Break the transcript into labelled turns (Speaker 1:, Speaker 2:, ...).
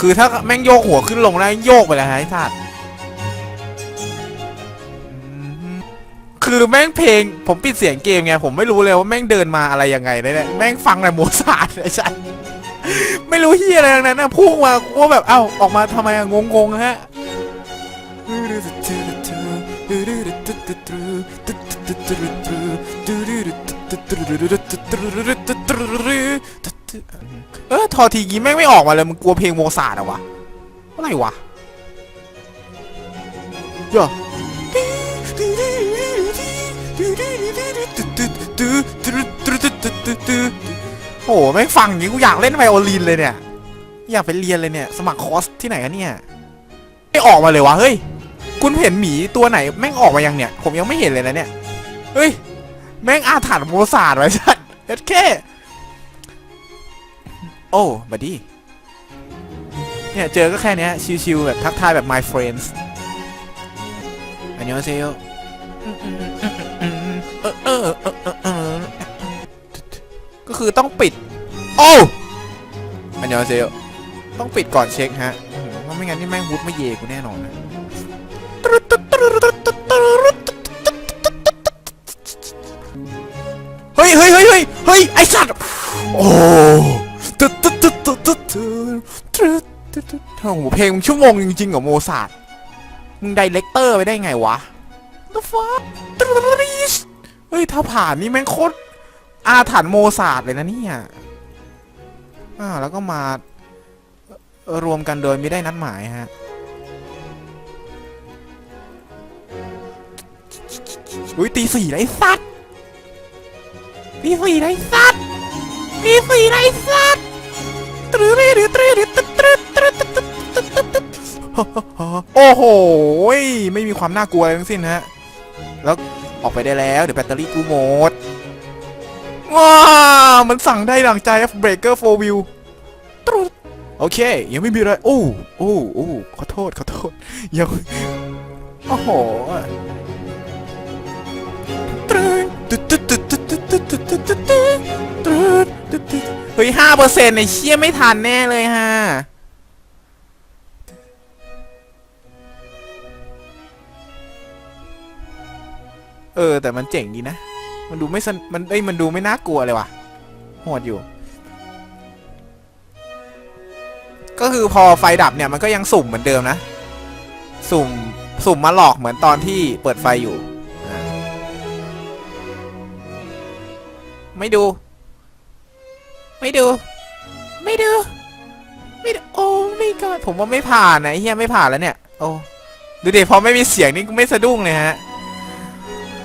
Speaker 1: คือถ้าแม่งโยกหัวขึ้นลงได้โยกไปแล้วฮะไอ้สัตว์ คือแม่งเพลงผมปิดเสียงเกมไงผมไม่รู้เลยว่าแม่งเดินมาอะไรยังไงเนี่ยแม่งฟังแต่โมซาร์ทไอ้สัตว์ไม่รู้เฮียอะไรทั้งนั้นนะพุ่งมากูว่าแบบเอ้าออกมาทำไมอะงงๆฮะเออทอทีงี้แม่งไม่ออกมาเลยมึงกลัวเพลงโมซาร์ทเหรอวะอะไรวะย่อ โอ้โหแม่งฟังอย่างงี้กูอยากเล่นไวโอลินเลยเนี่ย อยากไปเรียนเลยเนี่ย สมัครคอร์สที่ไหนกันเนี่ย ไม่ออกมาเลยวะเฮ้ย คุณเห็นหมีตัวไหนแม่งออกมายังเนี่ย ผมยังไม่เห็นเลยนะเนี่ย เฮ้ย แม่งอาถรรพ์โมซาร์ทไว้ชัดเอ็ดแค่โอ้บัดดี้ เนี่ย เจอก็แค่เนี้ย ชิวๆแบบทักทายแบบ my friends อันยองเซโยเออเออเออเออเออ ก็คือต้องปิด โอ้อันยองเซลต้องปิดก่อนเช็คฮะเพราะไม่งั้นนี่แม่งฮุดไม่เยกูแน่นอนเฮ้ยเฮ้ยเฮ้ยเฮ้ยเฮ้ยไอสัตว์โอ้โหเพลงชั่วโมงจริงๆเหรอโมซาร์ทมึงไดเรคเตอร์ไปได้ไงวะ The fuck เฮ้ยถ้าผ่านนี่แม่งโคตร อาถันโมซาดเลยนะเนี่ยอ่าแล้วก็มารวมกันโดยไม่ได้นัดหมายฮะอุ้ยตีสี่ไรสัตตีสี่ไรสัตตีสี่ไรสัตว์ตรึรือตรึเรืตึตึตึตึตึตึโอ้โหไม่มีความน่ากลัวอะไรทั้งสิ้นฮะ แล้วออกไปได้แล้ว เดี๋ยวแบตเตอรี่กูหมด ว้ามันสั่งได้ดังใจ F Breaker 4 Wheel ตรึดโอเค ยังไม่มีอะไร โอ้โอ้โอ้ขอโทษ ขอโทษ ยัง โอ้โหตรึดตึ๊ดตึ๊ดตึ๊ดตึ๊ดตึ๊ดตึ๊ดตึ๊ดตึ๊ดตึ๊ดตึ๊ดตึ๊ดตึ๊ดเฮ้ยห้าเปอร์เซ็นต์ในเชี่ยไม่ทันแน่เลยฮะเออ แต่มันเจ๋งดีนะ มันดูไม่สนมันเอ้ยมันดูไม่น่ากลัวเลยว่ะโหดอยู่ ก็คือพอไฟดับเนี่ยมันก็ยังสุ่มเหมือนเดิมนะ สุ่มสุ่มมาหลอกเหมือนตอนที่เปิดไฟอยู่ ไม่ดู ไม่ดู ไม่ดู ไม่ดูโอ้ไม่กอดผมว่าไม่ผ่านนะเฮียไม่ผ่านแล้วเนี่ย โอ้ดูดิพอไม่มีเสียงนี่กูไม่สะดุ้งเลยฮะ